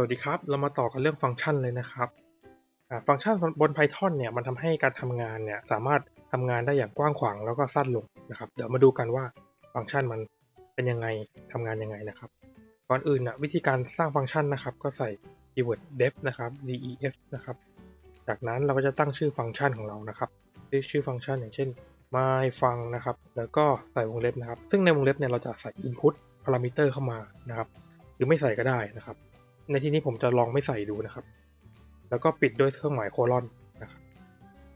สวัสดีครับ เรามาต่อกันเรื่องฟังก์ชันเลยนะครับฟังก์ชันบน Python เนี่ยมันทำให้การทำงานเนี่ยสามารถทำงานได้อย่างกว้างขวางแล้วก็สั้นลงนะครับ เดี๋ยวมาดูกันว่าฟังก์ชันมันเป็นยังไงทำงานยังไงนะครับก่อนอื่นนะวิธีการสร้างฟังก์ชันนะครับ ก็ใส่ keyword def นะครับ def นะครับ จากนั้นเราก็จะตั้งชื่อฟังก์ชันของเรานะครับด้ชื่อฟังก์ชันอย่างเช่น my ฟังนะครับ แล้วก็ใส่วงเล็บนะครับ ซึ่งในวงเล็บเนี่ยเราจะใส่ input parameter เข้ามานะครับ หรือไม่ใส่ก็ได้นะครับ ในที่นี้ผมจะลองไม่ใส่ดูนะครับ แล้วก็ปิดด้วยเครื่องหมายโคลอนนะครับ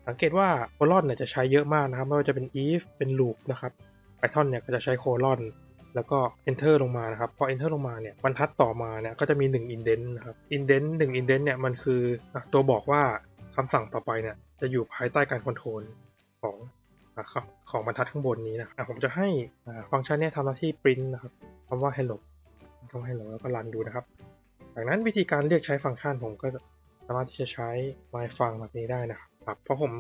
สังเกตว่าโคลอนเนี่ยจะใช้เยอะมากนะครับ ไม่ว่าจะเป็น if เป็น loop นะครับ Python เนี่ยก็จะใช้โคลอนแล้วก็ enter ลงมานะครับ พอ enter ลงมาเนี่ยบรรทัดต่อมาเนี่ยก็จะมี 1 indent นะครับ indent 1 indent เนี่ยมันคืออตัวบอกว่าคำสั่งต่อไปเนี่ยจะอยู่ภายใต้การคอนโทรลของอะครับของบรรทัดข้างบนนี้นะผมจะให้ฟังก์ชันเนี่ยทำหน้าที่ print นะครับคำว่า hello คำว่า hello แล้วก็รันดูนะครับ จากนั้นวิธีการเรียกใช้ฟังก์ชันผมก็สามารถที่จะใช้ my ฟังแบบนี้ได้นะครับเพราะผม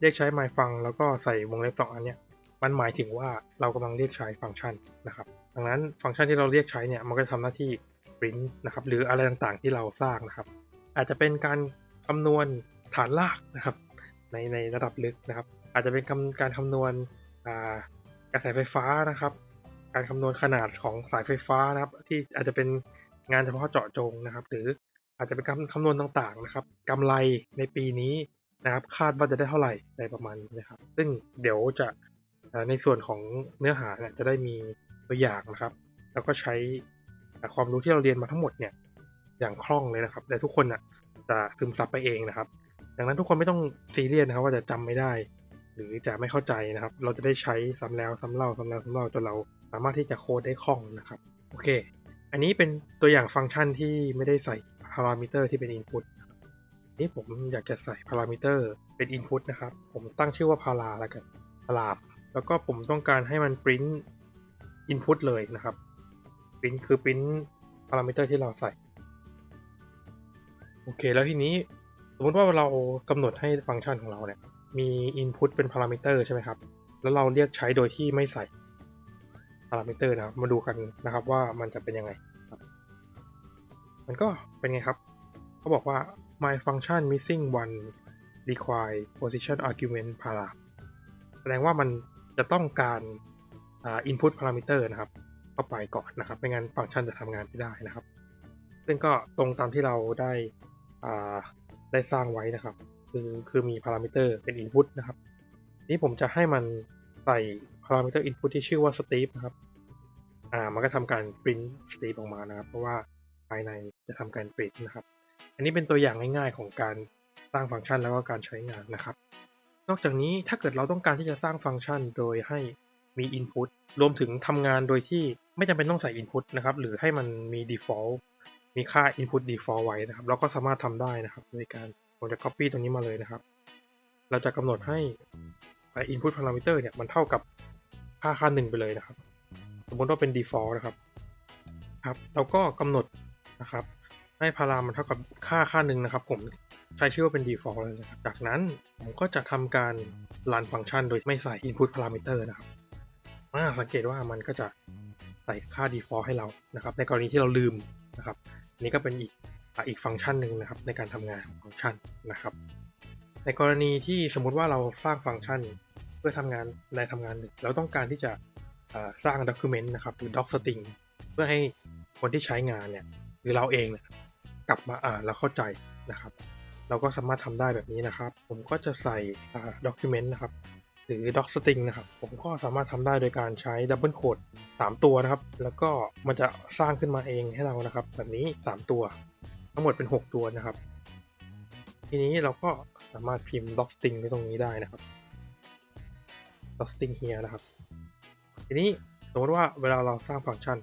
เรียกใช้ my ฟังแล้วก็ใส่วงเล็บสองอันเนี้ยมันหมายถึงว่าเรากำลังเรียกใช้ฟังก์ชันนะครับดังนั้นฟังก์ชันที่เราเรียกใช้เนี่ยมันก็จะทำหน้าที่ print นะครับหรืออะไรต่างๆที่เราสร้างนะครับ อาจจะเป็นการคำนวณฐานรากนะครับ ในในระดับลึกนะครับ อาจจะเป็นการคำนวณอ่ากระแสไฟฟ้านะครับ การคำนวณขนาดของสายไฟฟ้านะครับ ที่อาจจะเป็น งานเฉพาะเจาะจงนะครับ หรืออาจจะเป็นการคำนวณต่างๆนะครับกำไรในปีนี้นะครับ คาดว่าจะได้เท่าไหร่ในประมาณนี้นะครับ ซึ่งเดี๋ยวจะในส่วนของเนื้อหาเนี่ยจะได้มีตัวอย่างนะครับ แล้วก็ใช้ความรู้ที่เราเรียนมาทั้งหมดเนี่ยอย่างคล่องเลยนะครับ แต่ทุกคนน่ะจะซึมซับไปเองนะครับ ดังนั้นทุกคนไม่ต้องซีเรียสนะครับ ว่าจะจำไม่ได้ หรือจะไม่เข้าใจนะครับ เราจะได้ใช้ซ้ำแล้วซ้ำเล่าซ้ำแล้วซ้ำเล่าจนเราสามารถที่จะโค้ดได้คล่องนะครับ โอเค อันนี้เป็นตัวอย่างฟังก์ชันที่ไม่ได้ใส่พารามิเตอร์ที่เป็น Input นี่ผมอยากจะใส่พารามิเตอร์เป็น Input นะครับ ผมตั้งชื่อว่าพาราแล้วกันพาราแล้วก็ผมต้องการให้มัน print Input เลยนะครับ print คือ print พารามิเตอร์ที่เราใส่ โอเค แล้วทีนี้สมมติว่าเรากำหนดให้ฟังก์ชันของเราเนี่ยมี input เป็นพารามิเตอร์ใช่ไหมครับ แล้วเราเรียกใช้โดยที่ไม่ใส่ พารามิเตอร์นะครับ มาดูกันนะครับว่ามันจะเป็นยังไงครับมันก็เป็นไงครับ เขาบอกว่า my function missing one require position argument para แสดงว่ามันจะต้องการอ่า input parameter นะครับ เข้าไปก่อนนะครับ ไม่งั้นฟังก์ชันจะทำงานไม่ได้นะครับ ซึ่งก็ตรงตามที่เราได้อ่าได้สร้างไว้นะครับ คือคือมีพารามิเตอร์เป็น input นะครับ นี่ผมจะให้มันใส่ พารามิเตอร์ input ที่ชื่อว่า Steve นะครับ อ่า มันก็ทำการ print Steve ออกมานะครับ เพราะว่าภายในจะทำการ print นะครับ อันนี้เป็นตัวอย่างง่ายๆของการสร้างฟังก์ชันแล้วก็การใช้งานนะครับ นอกจากนี้ถ้าเกิดเราต้องการที่จะสร้างฟังก์ชันโดยให้มี input รวมถึงทำงานโดยที่ไม่จำเป็นต้องใส่ input นะครับ หรือให้มันมี default มีค่า input default ไว้นะครับ เราก็สามารถทำได้นะครับ โดยการผมจะ copy ตรงนี้มาเลยนะครับ เราจะกำหนดให้ input parameter เนี่ยมันเท่ากับ ค่าค่าหนึ่งไปเลยนะครับ สมมติว่าเป็น default นะครับครับเราก็กำหนดนะครับ ให้พารามันเท่ากับค่าค่าหนึ่งนะครับ ผมใช้ชื่อว่าเป็น default เลยนะครับ จากนั้นผมก็จะทำการรันฟังก์ชันโดยไม่ใส่ input parameter นะครับอ่าสังเกตว่ามันก็จะใส่ค่า default ให้เรานะครับ ในกรณีที่เราลืมนะครับนนี้ก็เป็นอีกอีกฟังก์ชันหนึ่งนะครับในการทำงานของฟังก์ชันนะครับ ในกรณีที่สมมุติว่าเราสร้างฟังก์ชัน พื่อทำงานในทำงานหนึ่งเราต้องการที่จะสร้าง document นะครับหรือ doc string เพื่อให้คนที่ใช้งานเนี่ยหรือเราเองเนี่ยกลับมาอ่านแล้วเข้าใจนะครับ เราก็สามารถทำได้แบบนี้นะครับ ผมก็จะใส่อ่า document นะครับหรือ doc string นะครับ ผมก็สามารถทำได้โดยการใช้ double quote 3ตัวนะครับ แล้วก็มันจะสร้างขึ้นมาเองให้เรานะครับ แบบนี้ 3 ตัว ทั้งหมดเป็น 6 ตัวนะครับ ทีนี้เราก็สามารถพิมพ์ doc string ไว้ตรงนี้ได้นะครับ doc string here นะครับ ทีนี้สมมติว่าเวลาเราสร้างฟังก์ชัน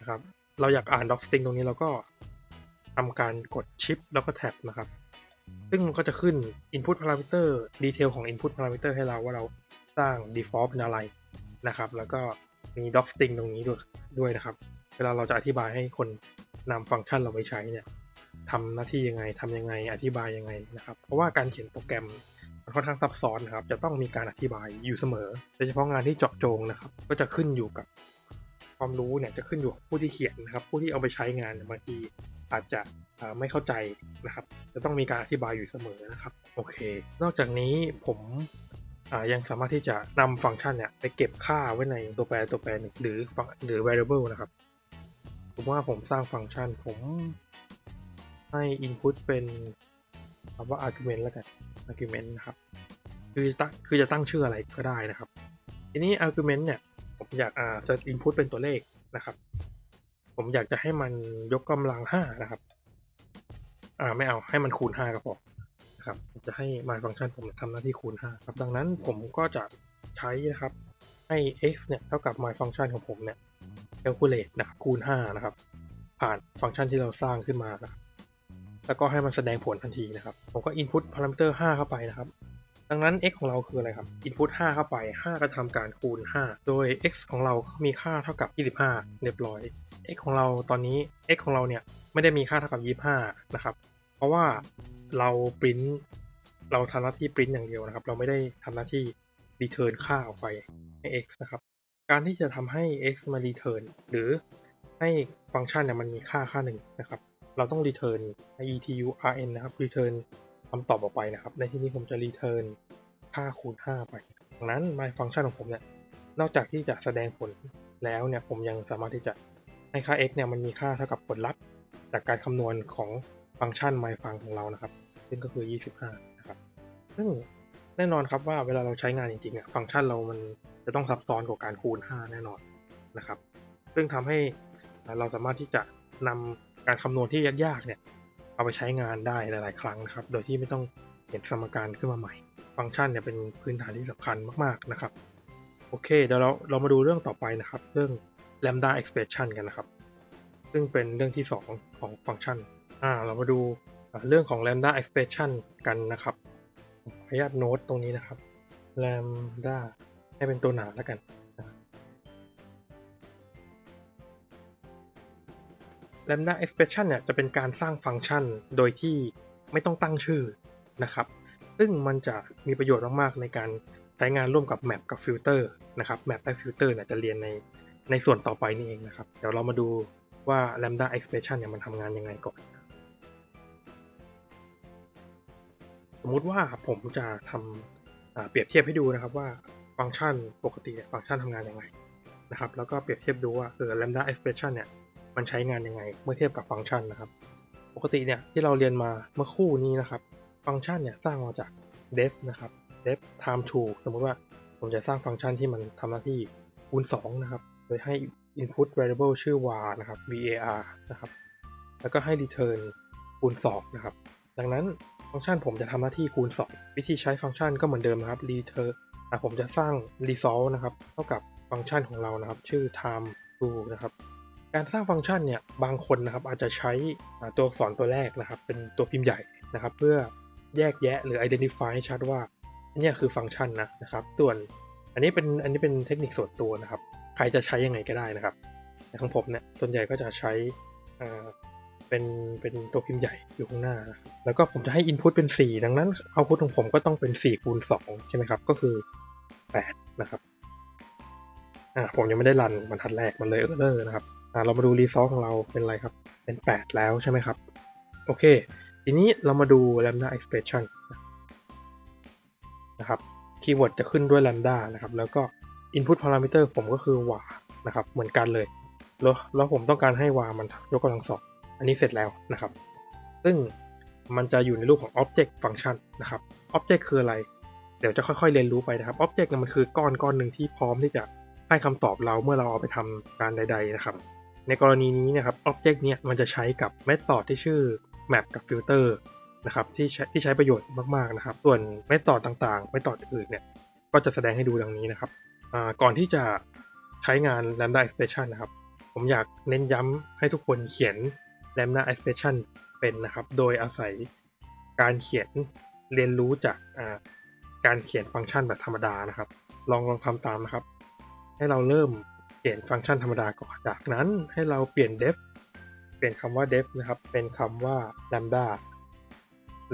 นะครับ เราอยากอ่าน doc string ตรงนี้เราก็ทำการกด shift แล้วก็แท็บนะครับ ซึ่งมันก็จะขึ้น input parameter detail ของ input parameter ให้เราว่าเราสร้าง default เป็นอะไรนะครับ แล้วก็มี doc string ตรงนี้ด้วยด้วยนะครับ เวลาเราจะอธิบายให้คนนำฟังก์ชันเราไปใช้เนี่ยทำหน้าที่ยังไงทำยังไงอธิบายยังไงนะครับ เพราะว่าการเขียนโปรแกรม ค่อนข้างซับซ้อนนะครับ จะต้องมีการอธิบายอยู่เสมอ โดยเฉพาะงานที่เจาะจงนะครับ ก็จะขึ้นอยู่กับความรู้เนี่ยจะขึ้นอยู่กับผู้ที่เขียนนะครับ ผู้ที่เอาไปใช้งานบางทีอาจจะไม่เข้าใจนะครับ จะต้องมีการอธิบายอยู่เสมอนะครับ โอเค นอกจากนี้ผมยังสามารถที่จะนำฟังก์ชันเนี่ยไปเก็บค่าไว้ในตัวแปรตัวแปรหนึ่งหรือหรือ variable นะครับสมว่าผมสร้างฟังก์ชันผมให้ input เป็นคำว่า argument แล้วกัน argument นะครับ คือจะตั้งคือจะตั้งชื่ออะไรก็ได้นะครับ ทีนี้ argument เนี่ย ผมอยากอ่าจะ input เป็นตัวเลขนะครับ ผมอยากจะให้มันยกกำลังห้านะครับ อ่าไม่เอาให้มันคูณห้าก็พอนะครับ จะให้ my function ผมทำหน้าที่คูณห้าครับ ดังนั้นผมก็จะใช้นะครับให้ x เนี่ยเท่ากับ my function ของผมเนี่ย calculate นะครับคูณห้านะครับ ผ่านฟังก์ชันที่เราสร้างขึ้นมานะครับ แล้วก็ให้มันแสดงผลทันทีนะครับ ผมก็ input parameter 5 เข้าไปนะครับ ดังนั้น x ของเราคืออะไรครับ input 5 เข้าไป 5 ก็ทำการคูณ 5 โดย x ของเรามีค่าเท่ากับ 25 เรียบร้อย x ของเราตอนนี้ x ของเราเนี่ยไม่ได้มีค่าเท่ากับ 25 นะครับ เพราะว่าเราปริ้นเราทำหน้าที่ปริ้นอย่างเดียวนะครับ เราไม่ได้ทำหน้าที่ return ค่าออกไปให้ x นะครับ การที่จะทำให้ x มา return หรือให้ฟังก์ชันเนี่ยมันมีค่าค่าหนึ่งนะครับ เราต้อง return eturn นะครับ return คำตอบออกไปนะครับ ในที่นี้ผมจะ return ค่าคูณ 5 ไปดังนั้น my function ของผมเนี่ย นอกจากที่จะแสดงผลแล้วเนี่ย ผมยังสามารถที่จะให้ค่า x เนี่ย มันมีค่าเท่ากับผลลัพธ์จากการคำนวณของฟังก์ชัน my fun ของเรานะครับ ซึ่งก็คือ 25 นะครับ ซึ่งแน่นอนครับว่าเวลาเราใช้งานจริงๆอะฟังก์ชันเรามันจะต้องซับซ้อนกว่าการคูณ 5 แน่นอนนะครับ ซึ่งทำให้เราสามารถที่จะนำ การคำนวณที่ยากๆเนี่ย เอาไปใช้งานได้หลาย ๆ ครั้งนะครับ โดยที่ไม่ต้องเขียนสมการขึ้นมาใหม่ ฟังก์ชันเนี่ยเป็นพื้นฐานที่สำคัญมากๆนะครับโอเคเดี๋ยวเราเรามาดูเรื่องต่อไปนะครับ เรื่อง lambda expression กันนะครับ ซึ่งเป็นเรื่องที่ 2 ของฟังก์ชันอ่าเรามาดูเรื่องของ lambda expression กันนะครับขออนุญาตโน้ตตรงนี้นะครับ lambda ให้เป็นตัวหนาแล้วกัน lambda expression เนี่ยจะเป็นการสร้างฟังก์ชันโดยที่ไม่ต้องตั้งชื่อนะครับ ซึ่งมันจะมีประโยชน์มากๆในการใช้งานร่วมกับ map กับ filter นะครับ map และ filter เนี่ยจะเรียนในในส่วนต่อไปนี่เองนะครับ เดี๋ยวเรามาดูว่า lambda expression เนี่ยมันทำงานยังไงก่อน สมมุติว่าผมจะทำเปรียบเทียบให้ดูนะครับว่าฟังก์ชันปกติฟังก์ชันทำงานยังไงนะครับ แล้วก็เปรียบเทียบดูว่าเออ lambda expression เนี่ย มันใช้งานยังไง เมื่อเทียบกับฟังก์ชันนะครับ ปกติเนี่ยที่เราเรียนมาเมื่อคู่นี้นะครับ ฟังก์ชันเนี่ยสร้างมาจาก def นะครับ def time to สมมติว่าผมจะสร้างฟังก์ชันที่มันทำหน้าที่คูณ2นะครับโดยให้ input variable ชื่อ var นะครับ var นะครับแล้วก็ให้ return คูณ2นะครับ ดังนั้นฟังก์ชันผมจะทำหน้าที่คูณ 2 วิธีใช้ฟังก์ชันก็เหมือนเดิมนะครับ return ผมจะสร้าง result นะครับ เท่ากับฟังก์ชันของเรานะครับ ชื่อ time to นะครับ การสร้างฟังก์ชันเนี่ยบางคนนะครับอาจจะใช้ตัวอักษรตัวแรกนะครับ เป็นตัวพิมพ์ใหญ่นะครับ เพื่อแยกแยะหรือ identify ให้ชัดว่าอันนี้คือฟังก์ชันนะนะครับ ส่วนอันนี้เป็นอันนี้เป็นเทคนิคส่วนตัวนะครับ ใครจะใช้ยังไงก็ได้นะครับแต่ของผมเนี่ยส่วนใหญ่ก็จะใช้เป็นเป็นตัวพิมพ์ใหญ่อยู่ข้างหน้า แล้วก็ผมจะให้ input เป็น 4 ดังนั้น output ของผมก็ต้องเป็น4คูณ2ใช่ไหมครับ ก็คือ 8 นะครับอ่าผมยังไม่ได้รันบรรทัดแรกมันเลยเออร์เลอร์นะครับ อ่าเรามาดู result ของเราเป็นอะไรครับ เป็น 8 แล้วใช่ไหมครับ โอเค ทีนี้เรามาดู lambda expression นะครับคีย์เวิร์ดจะขึ้นด้วย lambda นะครับ แล้วก็ input parameter ผมก็คือ var นะครับ เหมือนกันเลย แล้วแล้วผมต้องการให้ var มันยกกำลังสองอันนี้เสร็จแล้วนะครับ ซึ่งมันจะอยู่ในรูปของ object function นะครับ object คืออะไร เดี๋ยวจะค่อยๆเรียนรู้ไปนะครับ object เนี่ยมันคือก้อนก้อนหนึ่งที่พร้อมที่จะให้คำตอบเราเมื่อเราเอาไปทำการใด ๆ นะครับ ในกรณีนี้นะครับ object เนี่ยมันจะใช้กับ method ที่ชื่อ map กับ filter นะครับที่ใช้ที่ใช้ประโยชน์มากๆนะครับ ส่วน method ต่างๆ method อื่นเนี่ยก็จะแสดงให้ดูดังนี้นะครับก่อนที่จะใช้งาน lambda expression นะครับ ผมอยากเน้นย้ำให้ทุกคนเขียน lambda expression เป็นนะครับ โดยอาศัยการเขียนเรียนรู้จากการเขียนฟังก์ชันแบบธรรมดานะครับ ลองลองทำตามนะครับ ให้เราเริ่ม เปลี่ยนฟังก์ชันธรรมดาก่อน จากนั้นให้เราเปลี่ยน def เปลี่ยนคำว่า def นะครับ เป็นคำว่า lambda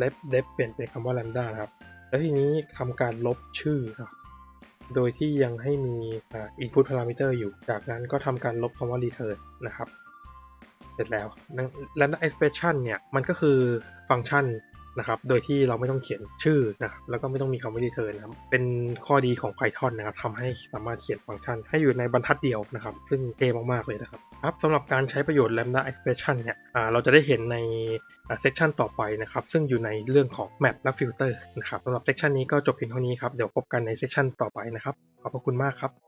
lef def เปลี่ยนเป็นคำว่า lambda นะครับ แล้วทีนี้ทำการลบชื่อครับโดยที่ยังให้มี input parameter อยู่ จากนั้นก็ทำการลบคำว่า return นะครับ เสร็จแล้ว และ expression เนี่ย มันก็คือฟังก์ชัน นะครับ โดยที่เราไม่ต้องเขียนชื่อนะครับ แล้วก็ไม่ต้องมีคำว่า return นะครับ เป็นข้อดีของ Python นะครับทำให้สามารถเขียนฟังก์ชันให้อยู่ในบรรทัดเดียวนะครับ ซึ่งเท่มากๆเลยนะครับครับสำหรับการใช้ประโยชน์ lambda expression เนี่ยเราจะได้เห็นในเซสชันต่อไปนะครับ ซึ่งอยู่ในเรื่องของ map และ filter นะครับสำหรับเซสชันนี้ก็จบเพียงเท่านี้ครับ เดี๋ยวพบกันในเซสชันต่อไปนะครับ ขอบพระคุณมากครับ